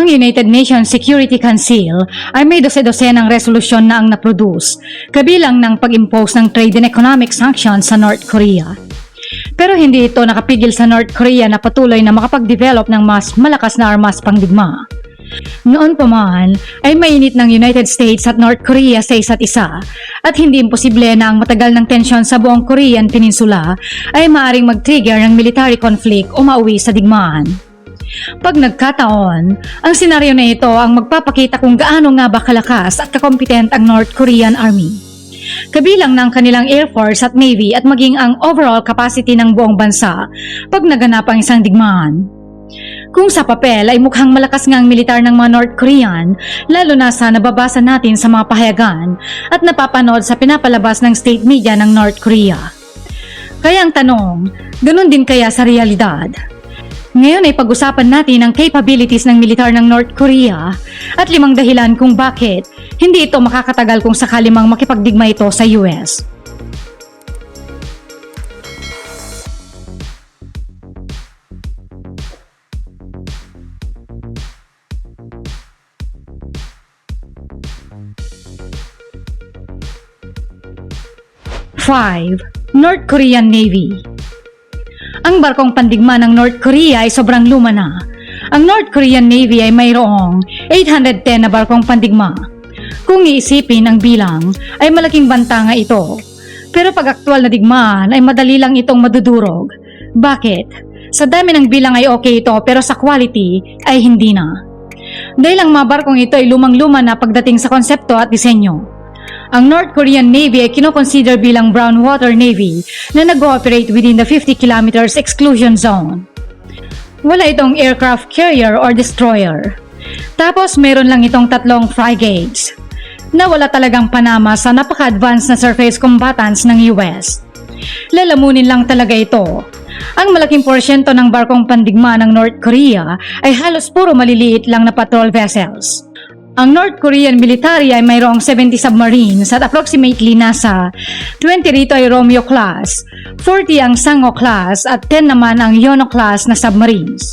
Ang United Nations Security Council ay may dose-dose ng resolusyon na ang naproduce, kabilang ng pag-impose ng trade and economic sanctions sa North Korea. Pero hindi ito nakapigil sa North Korea na patuloy na makapag-develop ng mas malakas na armas pangdigma. Noon pa man ay mainit ng United States at North Korea sa isa't isa at hindi imposible na ang matagal ng tensyon sa buong Korean Peninsula ay maaring mag-trigger ng military conflict o mauwi sa digmaan. Pag nagkataon, ang senaryo na ito ang magpapakita kung gaano nga ba kalakas at kakompetent ang North Korean Army. Kabilang ng kanilang Air Force at Navy at maging ang overall capacity ng buong bansa pag naganap ang isang digmaan. Kung sa papel ay mukhang malakas nga ang militar ng mga North Korean, lalo na sa nababasa natin sa mga pahayagan at napapanood sa pinapalabas ng state media ng North Korea. Kaya ang tanong, ganun din kaya sa realidad? Ngayon ay pag-usapan natin ang capabilities ng militar ng North Korea at limang dahilan kung bakit hindi ito makakatagal kung sakali mang makipagdigma ito sa US. Five, North Korean Navy ang barkong pandigma ng North Korea ay sobrang luma na. Ang North Korean Navy ay mayroong 810 na barkong pandigma. Kung iisipin ang bilang, ay malaking banta nga ito. Pero pag aktual na digmaan ay madali lang itong madudurog. Bakit? Sa dami ng bilang ay okay ito pero sa quality ay hindi na. Dahil ang mga barkong ito ay lumang-luma na pagdating sa konsepto at disenyo. Ang North Korean Navy ay kinoconsider bilang brown water navy na nag-ooperate within the 50 kilometers exclusion zone. Wala itong aircraft carrier or destroyer. Tapos meron lang itong tatlong frigates na wala talagang panama sa napaka-advanced na surface combatants ng US. Lalamunin lang talaga ito. Ang malaking porsyento ng barkong pandigma ng North Korea ay halos puro maliliit lang na patrol vessels. Ang North Korean military ay mayroong 70 submarines at approximately nasa 20 rito ay Romeo class, 40 ang Sango class at 10 naman ang Yono class na submarines.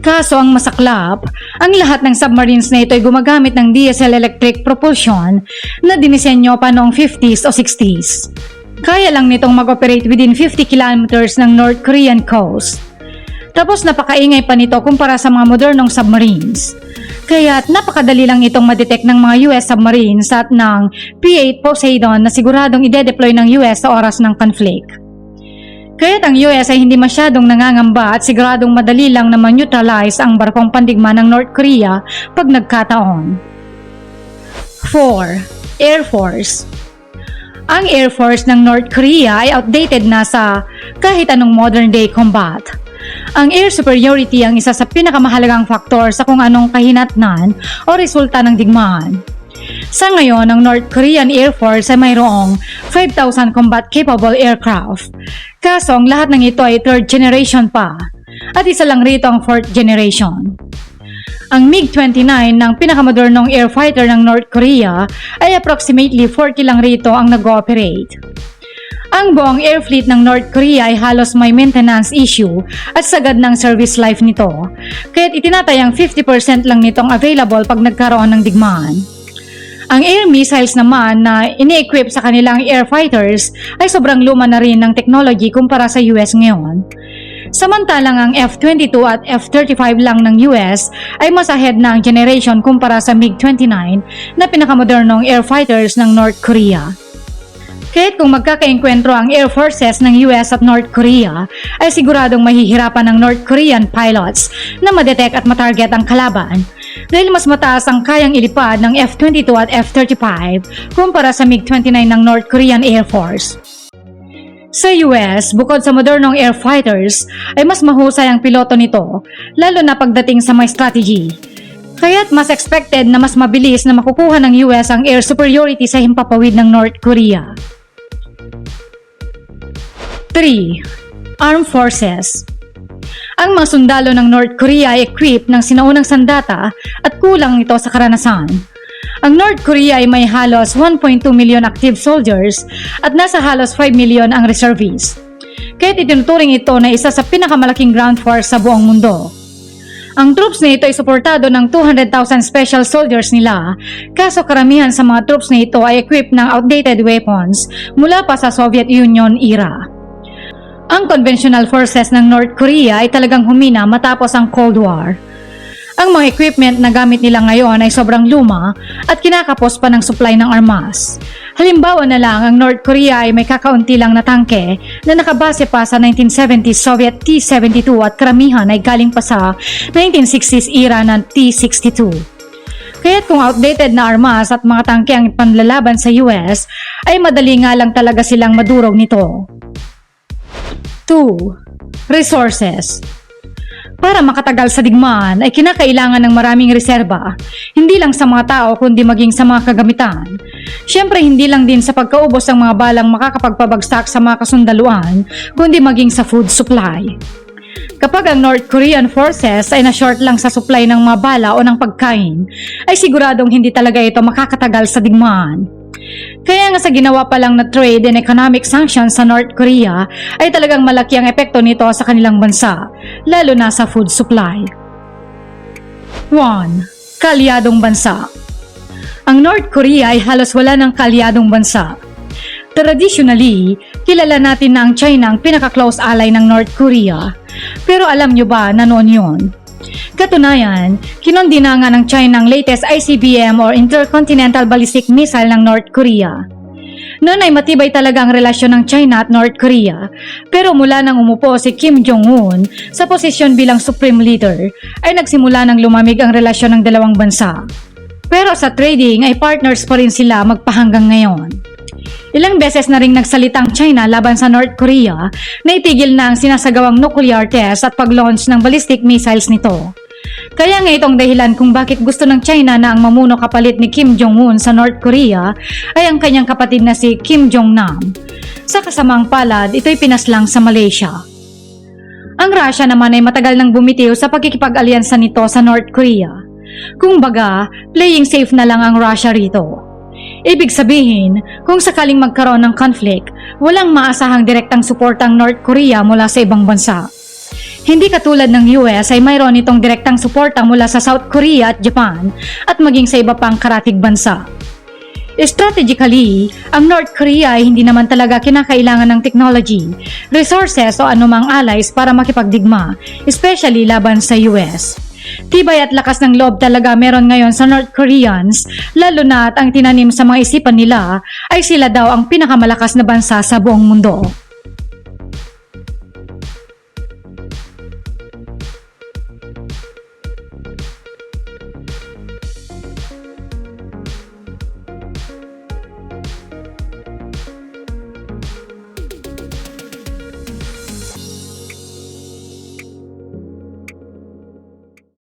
Kaso ang masaklap, ang lahat ng submarines na ito ay gumagamit ng diesel electric propulsion na dinisenyo pa noong 50s o 60s. Kaya lang nitong mag-operate within 50 kilometers ng North Korean coast. Tapos napakaingay pa nito kumpara sa mga modernong submarines. Kaya napakadali lang itong madetect ng mga US submarines at ng P-8 Poseidon na siguradong ide-deploy ng US sa oras ng conflict. Kaya't ang US ay hindi masyadong nangangamba at siguradong madali lang na ma-neutralize ang barkong pandigma ng North Korea pag nagkataon. 4. Air Force Ang Air Force ng North Korea ay outdated na sa kahit anong modern day combat. Ang air superiority ang isa sa pinakamahalagang faktor sa kung anong kahinatnan o resulta ng digmaan. Sa ngayon, ang North Korean Air Force ay mayroong 5,000 combat-capable aircraft. Kaso ang lahat ng ito ay third generation pa at isa lang rito ang fourth generation. Ang MiG-29 ng pinakamodernong air fighter ng North Korea ay approximately 40 lang rito ang nag-ooperate. Ang buong air fleet ng North Korea ay halos may maintenance issue at sagad ng service life nito, kaya't itinatayang 50% lang nitong available pag nagkaroon ng digmaan. Ang air missiles naman na ini-equip sa kanilang air fighters ay sobrang luma na rin ng technology kumpara sa US ngayon. Samantalang ang F-22 at F-35 lang ng US ay mas ahead na ang generation kumpara sa MiG-29 na pinakamodernong air fighters ng North Korea. Kahit kung magkakaengkwentro ang air forces ng US at North Korea, ay siguradong mahihirapan ng North Korean pilots na madetect at matarget ang kalaban dahil mas mataas ang kayang ilipad ng F-22 at F-35 kumpara sa MiG-29 ng North Korean Air Force. Sa US, bukod sa modernong air fighters, ay mas mahusay ang piloto nito, lalo na pagdating sa may strategy. Kaya't mas expected na mas mabilis na makukuha ng US ang air superiority sa himpapawid ng North Korea. 3. Armed Forces Ang mga sundalo ng North Korea ay equipped ng sinaunang sandata at kulang ito sa karanasan. Ang North Korea ay may halos 1.2 million active soldiers at nasa halos 5 million ang reservists. Kaya't itinuturing ito na isa sa pinakamalaking ground force sa buong mundo. Ang troops na ito ay suportado ng 200,000 special soldiers nila, kaso karamihan sa mga troops na ito ay equipped ng outdated weapons mula pa sa Soviet Union era. Ang conventional forces ng North Korea ay talagang humina matapos ang Cold War. Ang mga equipment na gamit nila ngayon ay sobrang luma at kinakapos pa ng supply ng armas. Halimbawa na lang, ang North Korea ay may kakaunti lang na tangke na nakabase pa sa 1970s Soviet T-72 at karamihan ay galing pa sa 1960s era ng T-62. Kaya't kung outdated na armas at mga tangke ang panlalaban sa US, ay madali nga lang talaga silang madurog nito. 2. Resources para makatagal sa digmaan ay kinakailangan ng maraming reserba, hindi lang sa mga tao kundi maging sa mga kagamitan. Siyempre hindi lang din sa pagkaubos ng mga balang makakapagpabagsak sa mga kasundaluan, kundi maging sa food supply. Kapag ang North Korean forces ay na-short lang sa supply ng mga bala o ng pagkain, ay siguradong hindi talaga ito makakatagal sa digmaan. Kaya nga sa ginawa pa lang na trade and economic sanctions sa North Korea ay talagang malaki ang epekto nito sa kanilang bansa, lalo na sa food supply. 1. Kalyadong bansa Ang North Korea ay halos wala ng kalyadong bansa. Traditionally, kilala natin na ang China ang pinaka-close ally ng North Korea. Pero alam nyo ba na noon yun? Katunayan, kinondina nga ng China ang latest ICBM or Intercontinental Ballistic Missile ng North Korea. Noon ay matibay talaga ang relasyon ng China at North Korea, pero mula nang umupo si Kim Jong-un sa posisyon bilang Supreme Leader, ay nagsimula ng lumamig ang relasyon ng dalawang bansa. Pero sa trading ay partners pa rin sila magpahanggang ngayon. Ilang beses na ring nagsalita ang China laban sa North Korea na itigil na ang sinasagawang nuclear test at pag-launch ng ballistic missiles nito. Kaya nga itong dahilan kung bakit gusto ng China na ang mamuno kapalit ni Kim Jong-un sa North Korea ay ang kanyang kapatid na si Kim Jong-nam. Sa kasamang palad, ito'y pinaslang sa Malaysia. Ang Russia naman ay matagal nang bumitiw sa pagkikipag-alyansa nito sa North Korea. Kung baga, playing safe na lang ang Russia rito. Ibig sabihin, kung sakaling magkaroon ng conflict, walang maasahang direktang suportang North Korea mula sa ibang bansa. Hindi katulad ng US ay mayroon itong direktang suporta mula sa South Korea at Japan at maging sa iba pang karatig bansa. Strategically, ang North Korea ay hindi naman talaga kinakailangan ng technology, resources o anumang allies para makipagdigma, especially laban sa US. Tibay at lakas ng loob talaga meron ngayon sa North Koreans, lalo na at ang tinanim sa mga isipan nila ay sila daw ang pinakamalakas na bansa sa buong mundo.